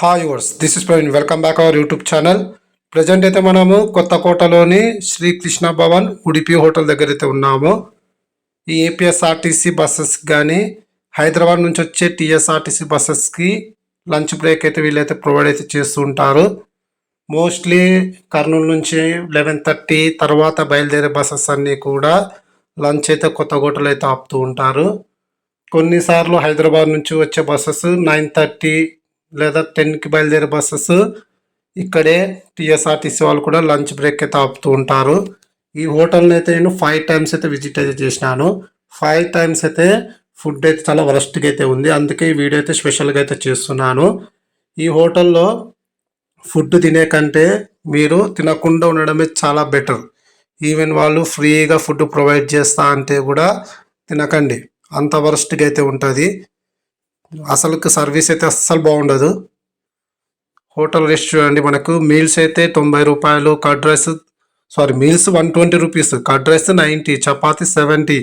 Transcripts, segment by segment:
Hi viewers this is Praveen welcome back our YouTube channel present అయితే మనము కొత్తకోటలోని Srikrishna Bhavan Udupi hotel దగ్గర అయితే ఉన్నాము. ఈ ఏపీఎస్ఆర్టీసీ బస్సెస్ కానీ హైదరాబాద్ నుంచి వచ్చే టీఎస్ఆర్టీసీ బస్సెస్కి లంచ్ బ్రేక్ అయితే వీళ్ళైతే ప్రొవైడ్ అయితే చేస్తూ ఉంటారు. మోస్ట్లీ కర్నూలు నుంచి లెవెన్ థర్టీ తర్వాత బయలుదేరే బస్సెస్ అన్నీ కూడా లంచ్ అయితే కొత్తకోటలో అయితే ఆపుతూ ఉంటారు. కొన్నిసార్లు హైదరాబాద్ నుంచి వచ్చే బస్సెస్ నైన్ థర్టీ లేదా టెన్కి బయలుదేరే బస్సెస్ ఇక్కడే టీఎస్ఆర్టీసీ వాళ్ళు కూడా లంచ్ బ్రేక్ అయితే ఆపుతూ ఉంటారు. ఈ హోటల్ని అయితే నేను ఫైవ్ టైమ్స్ అయితే విజిట్ అయితే చేసినాను. ఫైవ్ టైమ్స్ అయితే ఫుడ్ అయితే చాలా వరస్ట్గా అయితే ఉంది. అందుకే ఈ వీడియో అయితే స్పెషల్గా అయితే చేస్తున్నాను. ఈ హోటల్లో ఫుడ్ తినే కంటే మీరు తినకుండా ఉండడమే చాలా బెటర్. ఈవెన్ వాళ్ళు ఫ్రీగా ఫుడ్ ప్రొవైడ్ చేస్తా అంటే కూడా తినకండి. అంత వరస్ట్గా అయితే ఉంటుంది. అసలు సర్వీస్ అయితే అస్సలు బాగుండదు. హోటల్ రెస్టారెంట్ మనకు. మీల్స్ అయితే తొంభై రూపాయలు curd rice sorry meals one twenty rupees curd rice ninety chapati seventy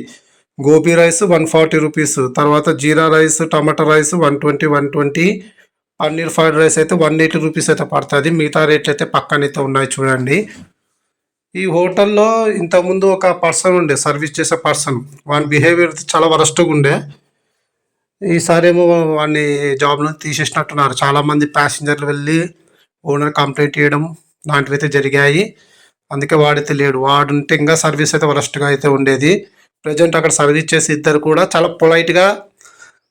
gobi rice one forty rupees తర్వాత jeera rice tomato rice one twenty one twenty paneer fried rice అయితే one eighty rupees అయితే పడుతుంది. మిగతా రేట్లు అయితే పక్కనైతే ఉన్నాయి చూడండి. ఈ హోటల్లో ఇంతకుముందు ఒక పర్సన్ ఉండే సర్వీస్ చేసే పర్సన్. వాని బిహేవియర్ చాలా వరస్ట్గా ఉండే. ఈసారి ఏమో వాడిని జాబ్ నుంచి తీసేసినట్టున్నారు. చాలామంది ప్యాసింజర్లు వెళ్ళి ఓనర్ కంప్లైంట్ చేయడం లాంటివి అయితే జరిగాయి. అందుకే వాడైతే లేడు. వాడుంటే ఇంకా సర్వీస్ అయితే వరస్ట్గా అయితే ఉండేది. ప్రజెంట్ అక్కడ సర్వీస్ చేసి ఇద్దరు కూడా చాలా పొలైట్గా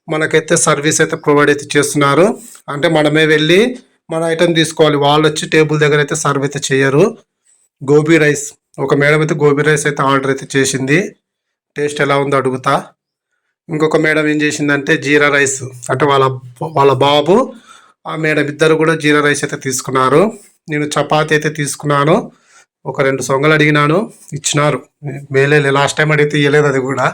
మనకైతే సర్వీస్ అయితే ప్రొవైడ్ అయితే చేస్తున్నారు. అంటే మనమే వెళ్ళి మన ఐటెం తీసుకోవాలి. వాళ్ళు వచ్చి టేబుల్ దగ్గర అయితే సర్వ్ అయితే చేయరు. గోబీ రైస్. ఒక మేడం అయితే గోబీ రైస్ అయితే ఆర్డర్ అయితే చేసింది. టేస్ట్ ఎలా ఉందో అడుగుతా. ఇంకొక మేడం ఏం చేసిందంటే జీరా రైస్ అంటే వాళ్ళ వాళ్ళ బాబు ఆ మేడం ఇద్దరు కూడా జీరా రైస్ అయితే తీసుకున్నారు. నేను చపాతి అయితే తీసుకున్నాను. ఒక రెండు సొంగలు అడిగినాను. ఇచ్చినారు. మేలే లాస్ట్ టైం అడిగితే ఇవ్వలేదు అది కూడా.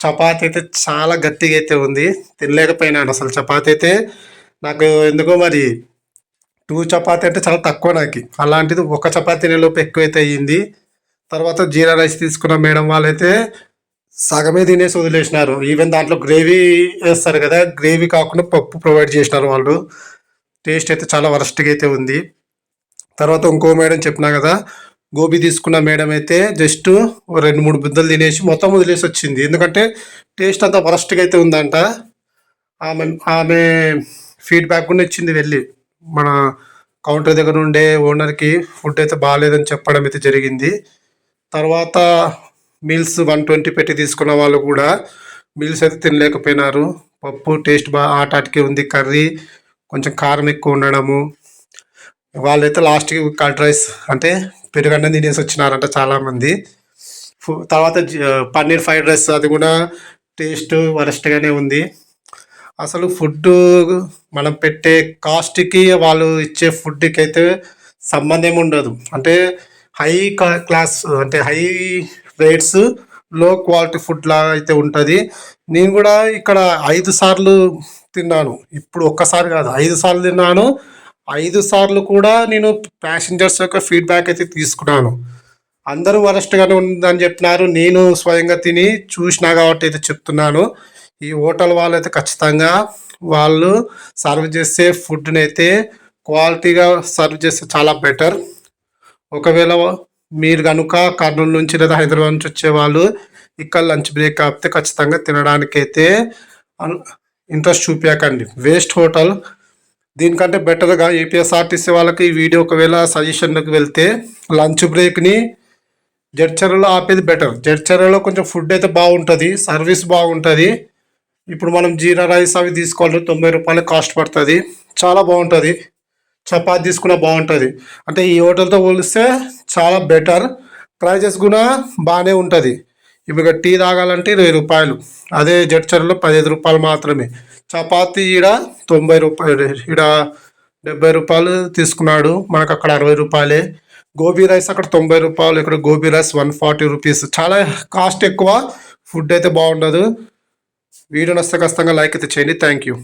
చపాతి అయితే చాలా గట్టిగా అయితే ఉంది. తినలేకపోయినాను అసలు చపాతి అయితే. నాకు ఎందుకో మరి టూ చపాతి అంటే చాలా తక్కువ నాకు. అలాంటిది ఒక చపాతీ తినేలోపు ఎక్కువైతే అయ్యింది. తర్వాత జీరా రైస్ తీసుకున్న మేడం వాళ్ళైతే సగమే తినేసి వదిలేసినారు. ఈవెన్ దాంట్లో గ్రేవీ వేస్తారు కదా గ్రేవీ కాకుండా పప్పు ప్రొవైడ్ చేసినారు వాళ్ళు. టేస్ట్ అయితే చాలా వరస్ట్గా అయితే ఉంది. తర్వాత ఇంకో మేడం చెప్పినా కదా గోబీ తీసుకున్న మేడం అయితే జస్ట్ రెండు మూడు బుద్దలు తినేసి మొత్తం వదిలేసి వచ్చింది. ఎందుకంటే టేస్ట్ అంతా వరస్ట్గా అయితే ఉందంట. ఆమె ఆమె ఫీడ్బ్యాక్ కూడా ఇచ్చింది వెళ్ళి. మన కౌంటర్ దగ్గర ఉండే ఓనర్కి ఫుడ్ అయితే బాగాలేదని చెప్పడం అయితే జరిగింది. తర్వాత మీల్స్ వన్ ట్వంటీ పెట్టి తీసుకున్న వాళ్ళు కూడా మీల్స్ అయితే తినలేకపోయినారు. పప్పు టేస్ట్ బాగా ఆటాటికి ఉంది. కర్రీ కొంచెం కారం ఎక్కువ ఉండడము. వాళ్ళైతే లాస్ట్కి కర్డ్ రైస్ అంటే పెరుగన్నం తినేసి వచ్చినారంట చాలామంది. తర్వాత పన్నీర్ ఫ్రైడ్ రైస్ అది కూడా టేస్ట్ వరస్ట్గానే ఉంది. అసలు ఫుడ్ మనం పెట్టే కాస్ట్కి వాళ్ళు ఇచ్చే ఫుడ్కి అయితే సంబంధం ఉండదు. అంటే హై క్లాస్ అంటే హై రేట్స్లో క్వాలిటీ ఫుడ్ లాగా అయితే ఉంటుంది. నేను కూడా ఇక్కడ ఐదు సార్లు తిన్నాను. ఇప్పుడు ఒక్కసారి కాదు ఐదు సార్లు తిన్నాను. ఐదు సార్లు కూడా నేను ప్యాసింజర్స్ యొక్క ఫీడ్బ్యాక్ అయితే తీసుకున్నాను. అందరూ వరస్ట్గానే ఉందని చెప్పినారు. నేను స్వయంగా తిని చూసినా కాబట్టి అయితే చెప్తున్నాను. ఈ హోటల్ వాళ్ళు అయితే ఖచ్చితంగా వాళ్ళు సర్వ్ చేసే ఫుడ్ని అయితే క్వాలిటీగా సర్వ్ చేస్తే చాలా బెటర్. ఒకవేళ మీరు కనుక కర్నూలు నుంచి లేదా హైదరాబాద్ నుంచి వచ్చేవాళ్ళు ఇక్కడ లంచ్ బ్రేక్ ఆపితే ఖచ్చితంగా తినడానికైతే ఇంట్రెస్ట్ చూపించకండి వేస్ట్ హోటల్. దీనికంటే బెటర్గా ఏపీఎస్ఆర్టీసీ వాళ్ళకి ఈ వీడియో ఒకవేళ సజెషన్లకు వెళ్తే లంచ్ బ్రేక్ని జడ్చర్లో ఆపేది బెటర్. జడ్చర్లో కొంచెం ఫుడ్ అయితే బాగుంటుంది సర్వీస్ బాగుంటుంది. ఇప్పుడు మనం జీరా రైస్ అవి తీసుకోవాలి తొంభై రూపాయలు కాస్ట్ పడుతుంది. చాలా బాగుంటుంది. చపాతి తీసుకున్నా బాగుంటుంది. అంటే ఈ హోటల్తో పోలిస్తే చాలా బెటర్. ప్రైజెస్ కూడా బాగానే ఉంటుంది. ఇప్పుడు టీ తాగాలంటే ఇరవై రూపాయలు. అదే జడ్చర్లో పదిహేను రూపాయలు మాత్రమే. చపాతి ఈడ తొంభై రూపాయలు ఈడ డెబ్బై రూపాయలు తీసుకున్నాడు. మనకు అక్కడ అరవై రూపాయలే. గోబీ రైస్ అక్కడ తొంభై రూపాయలు ఇక్కడ gobi rice one forty rupees. చాలా కాస్ట్ ఎక్కువ. ఫుడ్ అయితే బాగుండదు. వీడియో నస్తే ఖచ్చితంగా లైక్ అయితే చేయండి. Thank you.